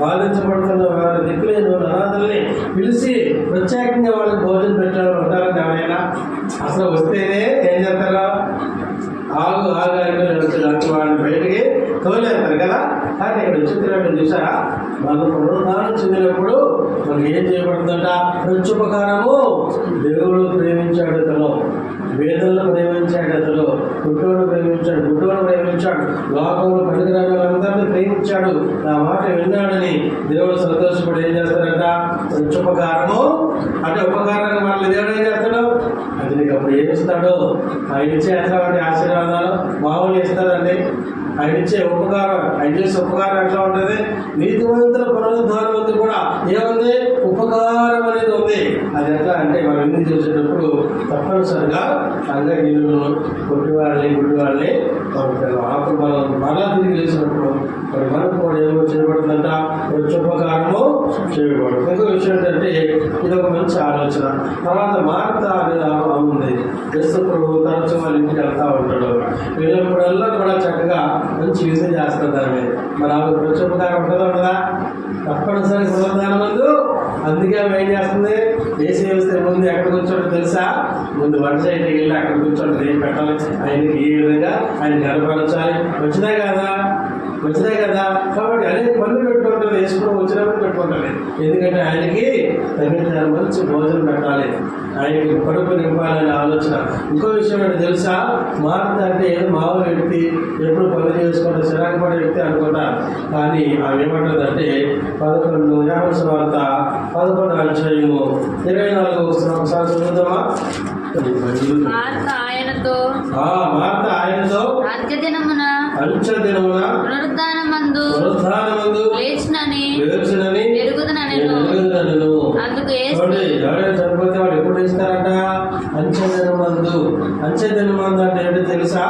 బాధించబడుతున్న వారి దిక్కులేని అనాథల్ని పిలిచి ప్రత్యేకంగా వాళ్ళకి భోజనం పెట్టాలని అంటారు ఎవరైనా అసలు వస్తేనే ఏం చేస్తారో? ఆగు ఆగు అని వెళ్తున్నారు వాళ్ళని బయటికి తోలేస్తారు కదా? కానీ ఇక్కడ విచిత్రమైన చూసారా? మనం పునరుద్ధానం చెందినప్పుడు మనకి ఏం చేయబడుతుందట? ప్రత్యుపకారము. దేవుడు ప్రేమించాడు తను వేదలను ప్రేమించాడు అతడు గుడ్డోడు ప్రేమించాడు గుడ్డోడు ప్రేమించాడు. లోకంలో పనికిరాని వాళ్ళందరినీ ప్రేమించాడు. నా మాట విన్నాడని దేవుడు సంతోషపడి ఏం చేస్తాడంట? ఉపకారము అంటే ఉపకారాన్ని వాళ్ళు దేవుడు ఏం చేస్తాడు? అది నీకు అప్పుడు ఏమిస్తాడు? ఇచ్చే ఎట్లాంటి ఆశీర్వాదాలు మామూలు ఇస్తారండి ఆయన ఇచ్చే ఉపకారం ఆయన చేసే ఉపకారం ఎట్లా ఉంటుంది? నీతివంతుల పునరుద్ధారవంతు కూడా ఏముంది? ఉపకారం అనేది ఉంది. అది ఎట్లా అంటే మనం ఎందుకు చేసేటప్పుడు తప్పనిసరిగా అంగగిల్లు కొట్టి వాళ్ళని గుడ్డి వాళ్ళని పంపుతారు అప్పుడు మనం మరలా తిరిగి చేసినప్పుడు మరి మనకు కూడా ఏమో చేయబడుతుందంట? ఉపకారము చేయబడుతుంది. ఇంకొక విషయం ఏంటంటే ఇది ఒక మంచి ఆలోచన. తర్వాత మార్త అనేది ఆమె ఉంది. క్రిస్తు ప్రభు తరచు వాళ్ళ ఇంటికి వెళ్తా ఉంటాడు. వెళ్ళినప్పుడల్లా కూడా చక్కగా మంచి యూసేజ్ చేస్తారు దాని మీద. మరి ఆమె ప్రత్యుపకారం ఉంటుందా ఉండదా? తప్పనిసరి సమాధానం ముందు. అందుకే ఆమె ఏం చేస్తుంది? ఏసీ వ్యవస్థ ముందు ఎక్కడ కూర్చోండి తెలుసా? ముందు వంట సైడ్కి వెళ్ళి అక్కడ కూర్చోండి ఏం పెట్టాలి? ఆయనకి ఏ విధంగా ఆయన కనపరచాలి వచ్చినా కదా. వచ్చినాయి కదా. కాబట్టి అనేక పనులు పెట్టుకుంటుంది వేసుకుని వచ్చినప్పుడు పెట్టుకుంటుంది ఎందుకంటే ఆయనకి తగిన మంచి భోజనం పెట్టాలి. ఆయనకి కడుపు నింపాలనే ఆలోచన. ఇంకో విషయం ఏంటి తెలుసా? మార్త అంటే ఏదో మామూలు వ్యక్తి ఎప్పుడు పనులు చేసుకుంటే చిరాకు పడే వ్యక్తి అనుకుంటారు కానీ ఆమె ఏమంటుందంటే పదకొండు యాభై వార్త పదకొండు అధ్యాయము ఇరవై నాలుగు ఒకసారి చదువుదామా? మార్త ఆయనతో. ఆ మార్త ఆయనతో. అంత్యదినమున అంచె దినమున పునరుద్ధానమందు పునరుద్ధానమందు లేచినని లేచునని ఎరుగుదనెను ఎరుగుదనను. అందుకు యేసు చూడండి ఎవరైనా చనిపోతే వాడు ఎప్పుడు ఇస్తారంట అంచెదిన మందు అంచెదిన మందు అంటే ఏంటో తెలుసా?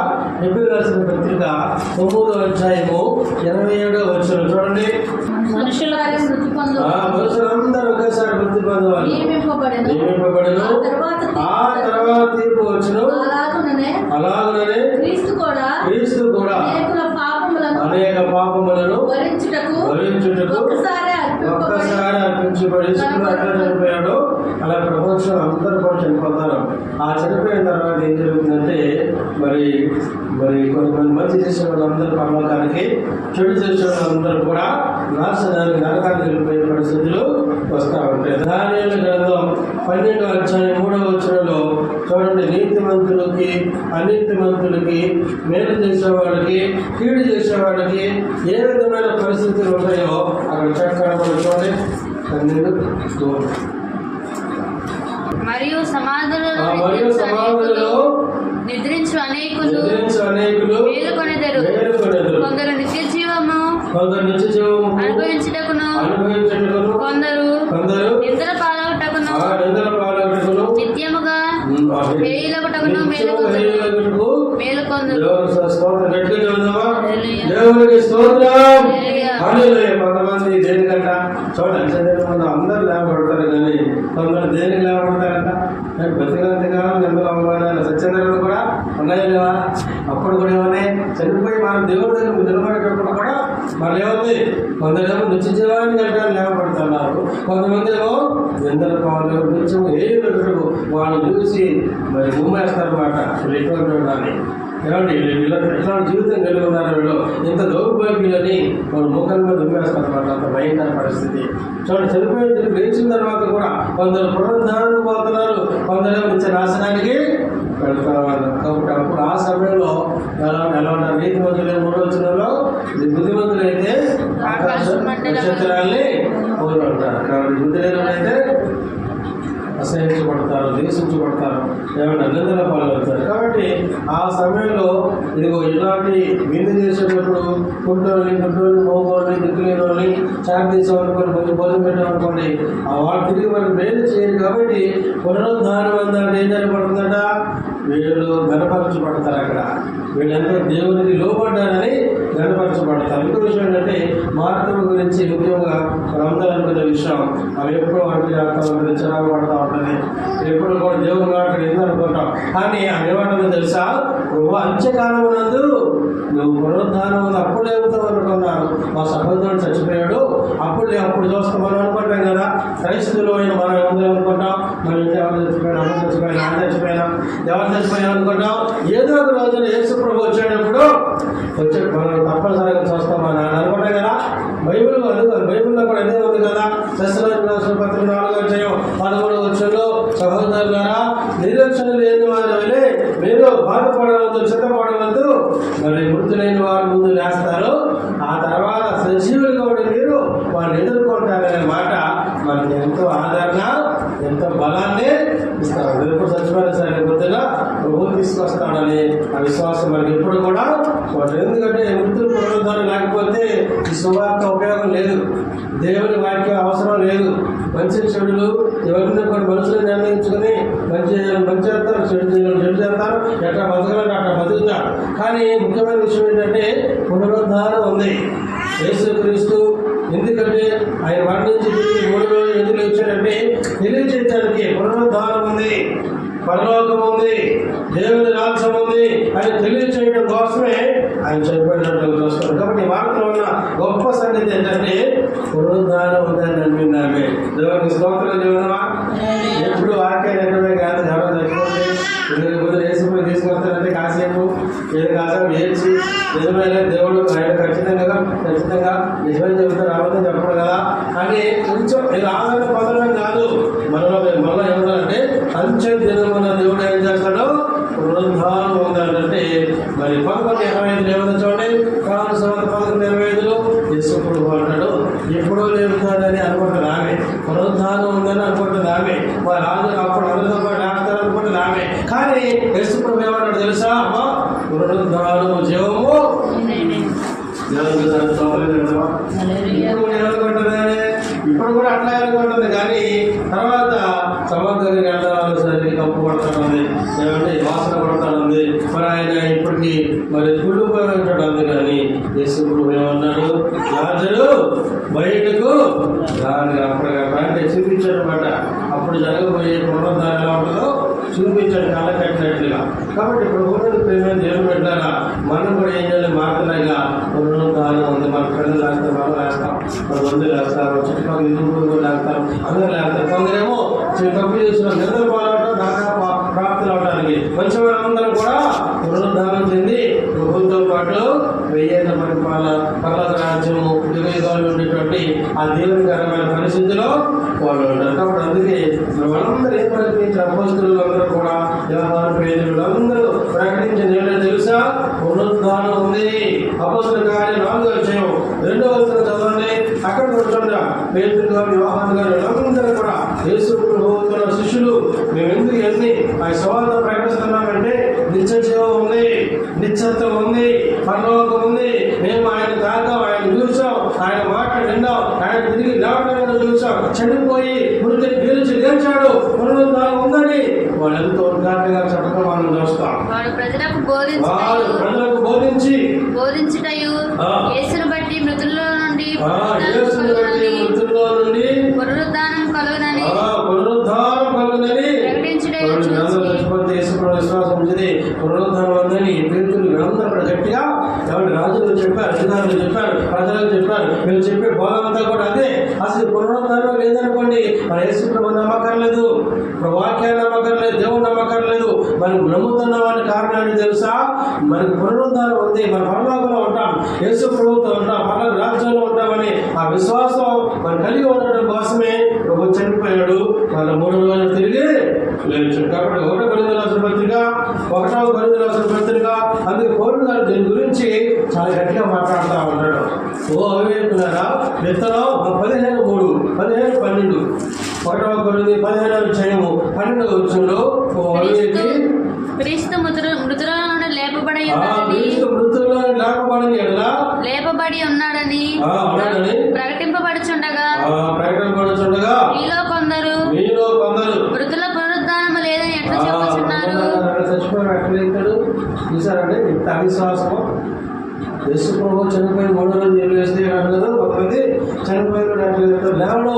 ఎప్పుడు రాసిన పత్రిక? తొమ్మిదో అధ్యాయము ఇరవై ఏడో వచ్చిన చూడండి. మనుషుల మృతి పొందు. ఆ మనుషులందరూ ఒకేసారి వృత్తి పొందవాలి నియమింపబడెను. ఆ తర్వాత తీర్పు వచ్చును. అలాగనే క్రీస్తు కూడా క్రీస్తు కూడా అనేక పాపములను భరించుటకు ఒక్కసారి అర్పించబడి చనిపోయాడో. అలా ప్రపంచం అందరూ కూడా చనిపోతారు. ఆ చనిపోయిన తర్వాత ఏం జరుగుతుందంటే మరి మరి కొన్ని మంచి చేసిన వాళ్ళందరూ పరలోకానికి చెడు చేసిన వాళ్ళందరూ కూడా నాశనానికి నరకానికి వెళ్ళిపోయే పరిస్థితులు వస్తూ ఉంటాయి దానిల గ్రంథం పన్నెండు అధ్యాయం మూడవ వచనంలో చూడండి నీతిమంతులకి అనీతిమంతులకి మేలు చేసేవాడికి కీడు చేసేవాడికి ఏ విధమైన పరిస్థితులు ఉంటాయో అక్కడ చక్కగా చూడండి పన్నెండు. మరియు సమాధులలో మరియు సమాధులలో నిద్రించు అనేకులు. మేలుకొనెదరు. కొందరు నిత్య జీవము అనుభవించుటకును. కొందరు నిద్ర పాలవుటకును నిత్యముగా హేయులగుటకు మేలుకొందరు. దేవునికి స్తోత్రం. హల్లెలూయా. కొంతమంది దేనికంట? చూడండి చదివిన అందరూ లేవబడతారు కానీ కొందరు దేనికి లేవబడతారంట నేను బతికినంతకాలం నిమ్మల అవమానాలు సత్యనారాయణ కూడా ఉన్నాయి లేవా అప్పుడు కూడా ఏమన్నాయి? చనిపోయి మనం దేవుడి దగ్గర నిలబడేటప్పుడు కూడా మరి ఏముంది? కొందరేమో నిత్య జీవాన్ని కట్టడానికి లేవబడుతున్నారు కొంతమంది ఏమో నిందల పాలు నిత్యం ఏ వాళ్ళు చూసి మరి గుమ్మేస్తారన్నమాట. వీళ్ళు ఎటువంటి వీళ్ళు ఎట్లాంటి జీవితం కలిగి ఉన్నారు వీళ్ళు ఇంత దౌర్భాగ్యులని వాళ్ళ ముఖం మీద దుమ్మేస్తారన్నమాట అంత భయంకర పరిస్థితి. చూడండి చనిపోయిన లేచిన తర్వాత కూడా కొందరు పునరుద్ధారణకు పోతున్నారు. కొందరు నిత్య నాశనానికి వెళ్తున్నారు. కాబట్టి అప్పుడు ఆ సమయంలో ఎలా ఎలా ఉంటారు నీతి మంతులు మూడు వచ్చినలో బుద్ధిమంతులు అయితే నక్షత్రాల్ని పోలి ఉంటారు. కాబట్టి బుద్ధి లేనివాడైతే అసహించబడతారు దేశించబడతారు ఏమైనా నిందల పాల్గొడతారు కాబట్టి ఆ సమయంలో ఇదిగో ఇలాంటి విందు చేసేటప్పుడు కుంటోని గుడ్డోని మోగోని దిక్కులేని వాళ్ళని చాట్ తీసామనుకోండి కొంచెం భోజనం పెట్టామనుకోండి వాళ్ళు తిరిగి మనకి మేలు చేయరు కాబట్టి పునరుద్ధారం అందంటే ఏం జరగబడుతుందట? వీళ్ళు గణపరచబడతారు అక్కడ. వీళ్ళంతా దేవునికి లోపడ్డారని గనపరచబడతారు ఇంకో విషయం ఏంటంటే మార్తల గురించి ముఖ్యంగా మనందరూ అనుకునే విషయం. అవి ఎప్పుడు అంటే చేస్తూ ఉంటుంది చిరాకు పడతా ఉంటుంది. ఎప్పుడు కూడా దేవుడు మాట ఎందుకు అనుకుంటాం? కానీ అవి ఏమంటుందో తెలుసా? నువ్వు అంత్యకాలం నందు నువ్వు పునరుద్ధానం ఉంది అప్పుడు లేవుతావు అనుకున్నాను మా సహోదరుడు చచ్చిపోయాడు. అప్పుడు అప్పుడు అప్పుడు చూస్తాం. మనం అనుకుంటాం కదా క్రైస్తులు అయిన మనం ఎవరు అనుకుంటాం. మనం ఇంటి ఎవరు చచ్చిపోయినా అమ్మ చచ్చిపోయినా నాన్న చచ్చిపోయినా ఎవరు చచ్చిపోయినా అనుకుంటాం. ఏదో ఒక రోజున యేసు ప్రభు వచ్చేటప్పుడు వచ్చే తప్పనిసరిగా చూస్తాం అని అనుకుంటాం కదా బైబిల్ అది బైబిల్లో కూడా ఇదే ఉంది కదా శస్త్రాలు పత్రిక నాలుగో అధ్యాయం పదమూడు వచ్చంలో సహోదరులారా నిరీక్షణ లేని వారి వెళ్ళి మీరు బాధపడవద్దు చిత్తపడవద్దు. మరి మృతులైన వారి ముందు లేస్తారు. ఆ తర్వాత సజీవులుగా ఉండే మీరు వాళ్ళు ఎదుర్కొంటారనే మాట మనకి ఎంతో ఆదరణ. ఎంత బలాన్ని ఇస్తాడు ఎప్పుడు చచ్చిపోయిన సరే కొద్దిగా ప్రభు తీసుకొస్తాడని ఆ విశ్వాసం మనకి ఎప్పుడు కూడా వాళ్ళు ఎందుకంటే మృతులు పునరుద్ధరణ లేకపోతే ఈ శుభార్త ఉపయోగం లేదు. దేవుని వాక్యం అవసరం లేదు. మంచి చెడులు ఎవరిని కొన్ని మనుషులు నిర్ణయించుకుని మంచి మంచి చేస్తారు చెడు చేయాలి చెడు చేస్తారు ఎట్లా బతకాలంటే అట్లా బతుకుతారు. కానీ ముఖ్యమైన విషయం ఏంటంటే పునరుద్ధారం ఉంది. యేసుక్రీస్తు ఎందుకంటే ఆయన వాటి నుంచి తిరిగి మూడు రోజులు ఎందుకు వచ్చాడంటే తెలియజేయడానికి పునరుద్ధానం ఉంది పరలోకం ఉంది దేవుని రాజ్యం ఉంది అని తెలియచేయడం కోసమే ఆయన చనిపోయినట్లు చూస్తారు కాబట్టి వార్తలో ఉన్న గొప్ప సంగతి ఏంటంటే పునరుద్ధానం ఉందని నమ్మినామే దేవునికి స్తోత్రం జీవనమా ఎప్పుడు వాక్యాలు ఎక్కడమే కాదు ఎవరు చచ్చిపోతే ఇద్దరు కాసేపు ఏది కాసేపు ఏడ్చి నిజమైన దేవుడు ఆయన ఖచ్చితంగా ఖచ్చితంగా నిజమైన చెబుతారు అబద్ధం చెప్పడు కదా? అని కొంచెం ఇలా ఆదరణ పదలు కాదు మనలో మనలో ఏమన్నారంటే అంచె దినమున దేవుడు ఏం చేస్తాడు పునరుద్ధానం ఉందంటే మరి పదకొండు ఇరవై ఐదు ఏమన్నా చూడండి కాదు సంవత్సరం పదకొండు ఇరవై ఐదులో యశుప్పుడు అంటాడు ఎప్పుడో లేపుతాడని అనుకుంటుంది ఆమె పునరుద్ధానం ఉందని అనుకుంటుంది ఆమె మరి రాజు అప్పుడు అందరితో పాటు లేపుతారు అనుకుంటుంది ఆమె కానీ యశుప్పుడు ఏమన్నాడు తెలుసా అమ్మా పునరుద్ధానం జీవము దేవునికి దాని స్తోత్రం చెప్తామా? ఇప్పుడు కూడా ఇప్పుడు కూడా అట్లా అనుకుంటుంది కానీ తర్వాత సమర్థంగా గంటలు సరి కప్పు పడుతుంది ఏమంటే వాసన పడుతుంది మరి ఆయన ఇప్పటికీ మరి గుళ్ళు అంది కానీ యేసుడు ఏమన్నాడు రాజుడు బయటకు రాని అప్పుడు అంటే చూపించాడు అనమాట అప్పుడు జరగబోయే పునరుద్ధారం ఎలా ఉంటుందో చూపించాడు కళ్ళ కట్టినట్లుగా కాబట్టి ఇప్పుడు ఉన్నది ప్రేమ దేవుడు పెట్టారా? మనం కూడా ఏం ఉంది మన ఫ్రెండ్లు లేస్తారు మనం లేస్తాం మన బంధువులు లేస్తారు చుట్టుపక్కల ఇరుగురు కూడా లేస్తారు అందరూ లేస్తారు కొందరేమో తప్పు చేసిన నిద్ర పాలవటం దాకా ప్రాప్తులు అవడానికి. మంచి వాళ్ళందరూ కూడా పునరుద్ధానం చెంది ప్రభుత్వంతో పాటు వెయ్యేళ్ళ పరిపాల పర్వత రాజ్యము యుగ ఉండేటువంటి ఆ దేవునికరమైన పరిస్థితిలో వాళ్ళు ఉంటారు. కాబట్టి అందుకే మనమందరూ ఏం ప్రకటించిన అపోస్తులు అందరూ కూడా వ్యవహార పేదలు అందరూ ప్రకటించిన ఏంటో తెలుసా పునరుద్ధానం ఉంది అపోస్తుల కార్యం నాలుగో విషయం రెండో వచనం చదవండి అక్కడ కూర్చోండి పేదలు గారు వ్యవహారం గారు వీళ్ళందరూ కూడా యేసు ప్రభువుతున్న శిష్యులు మేము ఎందుకు ఎన్ని ఆ సవాళ్ళ ప్రకటిస్తున్నామంటే నిత్య జీవం ఉంది నిత్యత్వం ఉంది పరలోకం ఉంది. మేము ఆయన తాకాం ఆయన చూసాం ఆయన మాట విన్నాం ఆయన తిరిగి లేవడం చూసాం చనిపోయి మృతి గెలిచి లేచాడు. పునరుద్ధానం ఉందని వాళ్ళు ఎంతో ఉద్ఘాటనగా చెప్పడం మనం చూస్తాం. వాడు ప్రజలకు బోధించి బోధించుటయు. ఆ. యేసును బట్టి మృతుల్లో నుండి పేతులు వీళ్ళందరూ గట్టిగా ఎవరి రాజులు చెప్పారు అధికారులు చెప్పారు ప్రజలు చెప్పారు వీళ్ళు చెప్పే బోధనంతా కూడా అదే. అసలు పునరుద్ధరణ లేదనుకోండి మన యేసు ప్రభు నమ్మకం లేదు ఇప్పుడు వాక్యాన్ని నమ్మకం లేదు దేవుడు నమ్మకం లేదు మనం నమ్ముతున్నామని కారణాన్ని తెలుసా? మనకు పునరుద్ధరణ ఉంది మన పరలోకంలో ఉంటాం యేసు ప్రభుత్వం ఉంటాం పర్లోక రాజ్యంలో ఉంటామని ఆ విశ్వాసం మనం కలిగి ఉండడం కోసమే ప్రభు చనిపోయాడు. వాళ్ళ మూడు రోజులు తిరిగి లేచాడు కాబట్టి ఒకటో కొరింథీ పత్రిక ఒకటో కొరింథీ పత్రిక అందుకు గారు దీని గురించి చాలా గట్టిగా మాట్లాడుతూ ఉంటాడు. ఓ అవివేకులారా విత్తనం పదిహేను మూడు పదిహేను పన్నెండు. ఒకటవ కొరింథీ పదిహేనవ విషయము పన్నెండవ విషయంలో ఓ అవివేకి క్రీస్తు మృతుల మృతుల నుండి లేపబడి ఉన్నాడని. లేపబడి ప్రకటింపబడుచుండగా. ఆ యేసు ప్రభు చనిపోయి మూడు రోజులు ఏళ్ళు వేస్తే అంటారు కొంతమంది చనిపోయిన అట్లేదు లేవడు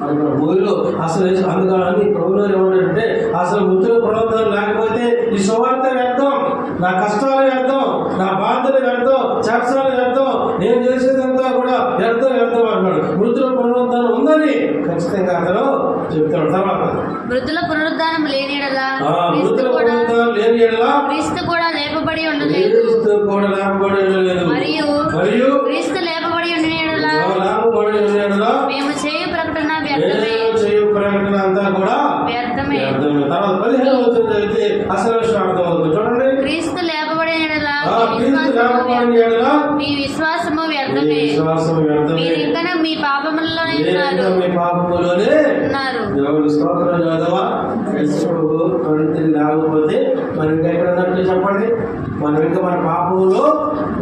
అంటారు మూవిలో అసలు అందుకని ప్రభులో ఏమంటాడంటే అసలు మృతుల ప్రవర్తన లేకపోతే ఈ సువార్త వ్యర్థం నా కష్టాలు వ్యర్థం నా బాధలు వ్యర్థం చర్చలు వ్యర్థం నేను చేసేదంతా కూడా వ్యర్థం వ్యర్థం అంటాడు మృతుల పునరుద్ధానం ఉందని ఖచ్చితంగా అతను చెప్తాడు. తర్వాత మృతుల పునరుద్ధానం లేని మృతుల పునరుద్ధానం లేని క్రీస్తు కూడా లేపబడి ఉండలేదు. క్రీస్తు కూడా లేపబడి ఉండలేదు. మీ విశ్వాసము మీ విశ్వాసము మీ వ్యర్థమే. విశ్వాసం వ్యర్థమే మీరు ఇంకా మీ పాపములలోనే ఉన్నారు. ఏదో మీ పాపములోనే ఉన్నారు. దేవుని స్తోత్రం చదవా యశ్వడు పరిస్థితి లేకపోతే మనం ఇంకా ఎక్కడ ఉన్నట్టు చెప్పండి? మనం ఇంకా మన పాపంలో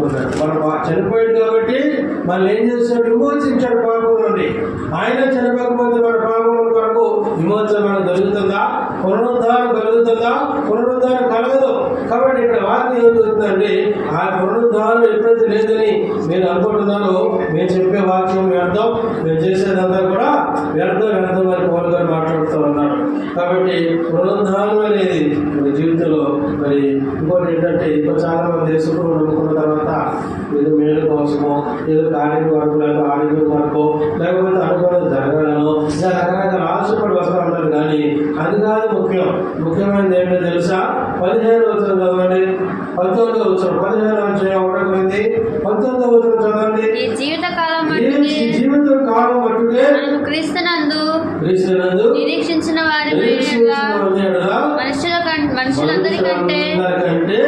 ఉన్నాడు మన చనిపోయాడు కాబట్టి మనం ఏం చేస్తాడు విమోచించాడు పాపం నుండి. ఆయన చనిపోకపోతే మన పాపం కొరకు విమోచన మనకు దొరుకుతుందా పునరుద్ధారం కలుగుతుందా? పునరుద్ధారం కలగదు. కాబట్టి ఇక్కడ వాక్యం ఏం చెబుతుందంటే ఆ పునరుద్ధారం ఎప్పుడైతే లేదని మీరు అనుకుంటున్నారో మేము చెప్పే వాక్యం వ్యర్థం మేము చేసేదంతా కూడా వ్యర్థం వ్యర్థం అని పౌలు గారు మాట్లాడుతూ ఉన్నారు. కాబట్టి పునరుద్ధానం అనేది మన జీవితంలో మరి ఇంకోటి ఏంటంటే ఇప్పుడు చాలా మంది దేశంలో నమ్ముకున్న తర్వాత ఏదో మేలు కోసమో ఏదో కార్యం వరకు లేదా ఆరోగ్యం వరకు లేకపోతే అనుకున్నది జరగాలనో ఇలా రకరకాల ఆశపడి వస్తూ ఉంటారు కానీ అది కాదు ముఖ్యం ముఖ్యమైనది ఏంటో తెలుసా? పదిహేను వచ్చిన చదవండి. పంతొమ్మిది వచ్చిన పదిహేను వచ్చిన ఒకటి పంతొమ్మిది వచ్చిన చదవండి. జీవిత కాలం జీవితం కాలం మట్టుకే క్రీస్తునందు క్రీస్తునందు నిరీక్షించిన వారి మనుషుల మనుషులందరికంటే మనుషులందరికంటే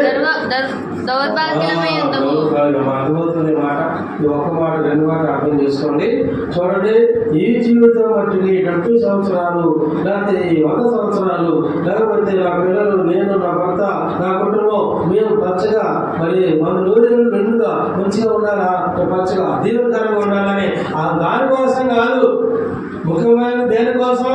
ఈ ఒక్క మాట రెండు మాట అర్థం చేసుకోండి. చూడండి ఈ జీవితం మట్టుకి డెబ్బై సంవత్సరాలు లేకపోతే ఈ వంద సంవత్సరాలు లేకపోతే నా పిల్లలు నేను నా భర్త నా కుటుంబం మేము పచ్చగా మరి మన రోజులు నిండుగా మంచిగా ఉండాలా? పచ్చగా దీర్ఘకరంగా ఉండాలని ఆ దానికోసం కాదు. ముఖ్యమైన దేనికోసం?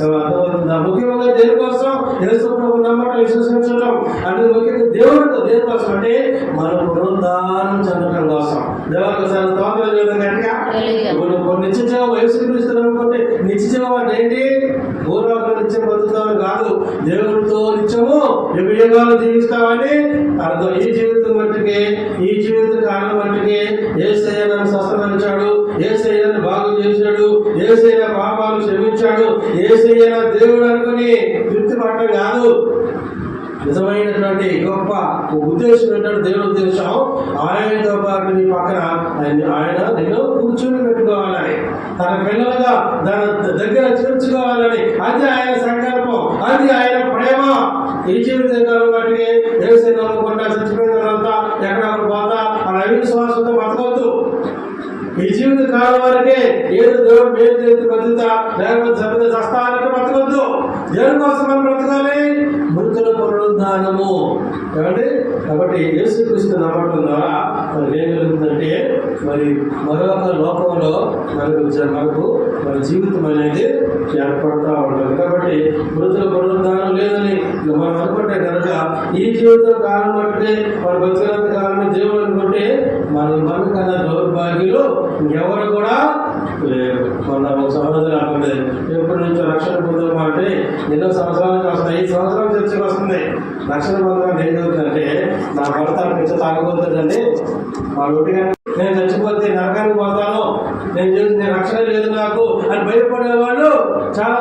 ముఖ్యంగా దేనికోసం యేసు ప్రభు నమ్మటం విశ్వసించడం. అంటే ముఖ్యంగా దేవుడితో దేనికోసం అంటే మన పునరుద్ధానం చెందడం కోసం. దేవుడికి ఒకసారి స్తోత్రం చేయడం గట్టిగా హల్లెలూయా. ఇప్పుడు నువ్వు నిత్య జీవం యేసుక్రీస్తు నమ్ముకుంటే నిత్య జీవం అంటే ఏంటి భూలోక నిత్యం బతుకుతామని కాదు. దేవుడితో నిత్యము యుగాలు జీవిస్తామని అర్థం ఈ జీవితం మట్టుకే ఈ జీవిత కాలం మట్టుకే ఏసయ్య నన్ను స్వస్థపరిచాడు. ఏసయ్య నన్ను బాగు చేశాడు. ఏసైన పాపాలు క్షమించాడు. ఏసైన దేవుడు అనుకుని తృప్తి పట్ట కాదు. నిజమైనటువంటి గొప్ప ఉద్దేశం ఏంటంటే దేవుని ఉద్దేశం ఆయనతో పాటు నీ పక్కన ఆయన ఆయన నిన్ను కూర్చుని పెట్టుకోవాలని తన పిల్లలుగా తన దగ్గర చేర్చుకోవాలని. అది ఆయన సంకల్పం అది ఆయన ప్రేమ. ఈ జీవిత కాలం బట్టి చచ్చిపోయిన తర్వాత ఎక్కడ పోతా ఆ అవిశ్వాసంతో జీవిత కాలం వరకే ఏదో దేవుడు మేలు చేసి బతుకుతా లేకపోతే సభ్యులు చస్తానంటే బతకొద్దు. దేవుని కోసం మనం బ్రతకాలి. మృతుల పునరుద్ధానము ఏమండి? కాబట్టి యేసుక్రీస్తు నమ్మకం ద్వారా మనకి ఏం జరుగుతుందంటే మరి మరొక లోకంలో మనకు మనకు మన జీవితం అనేది ఏర్పడుతూ ఉంటుంది కాబట్టి మృతుల పునరుద్ధానం లేదని మనం అనుకుంటే కనుక ఈ జీవితం కాలం అంటే మన బతికినంత కాలం దేవుడు అనుకుంటే మన మనకన్నా దౌర్భాగ్యులు ఎవరు కూడా మన ఒక సహోదరు అనుకుంటే ఎప్పటి నుంచో రక్షణ పొందమంటే ఎన్నో సంవత్సరాలకు వస్తాయి ఐదు సంవత్సరాలు చర్చకు వస్తుంది. రక్షణ పొందడం ఏం జరుగుతుందంటే నా భర్త పిచ్చ తాగబోతుందండి. మా ఒట్టిగా నేను చచ్చిపోతే నరకానికి పోతాను. నేను చేసి నేను రక్షణ లేదు అని భయపడే వాళ్ళు చాలా